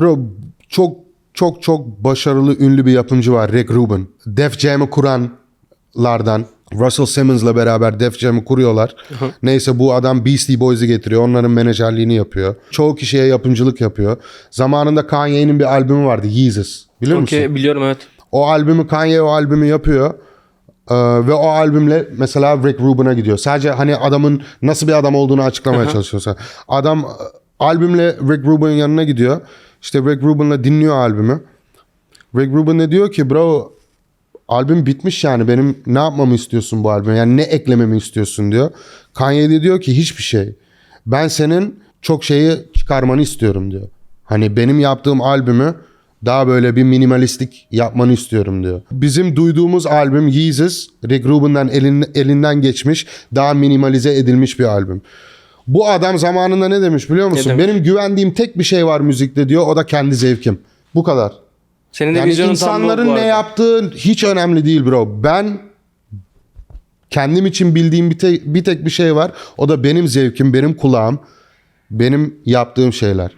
Bro çok çok çok başarılı ünlü bir yapımcı var Rick Rubin. Def Jam'ı kuranlardan. Russell Simmons'la beraber Def Jam'ı kuruyorlar. Neyse bu adam Beastie Boys'u getiriyor. Onların menajerliğini yapıyor. Çoğu kişiye yapımcılık yapıyor. Zamanında Kanye'nin bir albümü vardı Yeezus. Biliyor musun? Okey biliyorum evet. O albümü Kanye o albümü yapıyor. Ee, ve o albümle mesela Rick Rubin'a gidiyor. Sadece hani adamın nasıl bir adam olduğunu açıklamaya çalışıyorsa. Adam e, albümle Rick Rubin'in yanına gidiyor. İşte Rick Rubin'le dinliyor albümü. Rick Rubin de diyor ki bro albüm bitmiş yani benim ne yapmamı istiyorsun bu albüme? Yani ne eklememi istiyorsun diyor. Kanye de diyor ki hiçbir şey. Ben senin çok şeyi çıkarmanı istiyorum diyor. Hani benim yaptığım albümü daha böyle bir minimalistik yapmanı istiyorum diyor. Bizim duyduğumuz albüm Yeezus, Rick Rubin'den elin, elinden geçmiş, daha minimalize edilmiş bir albüm. Bu adam zamanında ne demiş biliyor musun? demiş? Benim güvendiğim tek bir şey var müzikte diyor. O da kendi zevkim. Bu kadar. Senin de Yani vizyonun insanların ne yaptığı hiç önemli değil bro. Ben kendim için bildiğim bir tek, bir tek bir şey var. O da benim zevkim, benim kulağım, benim yaptığım şeyler.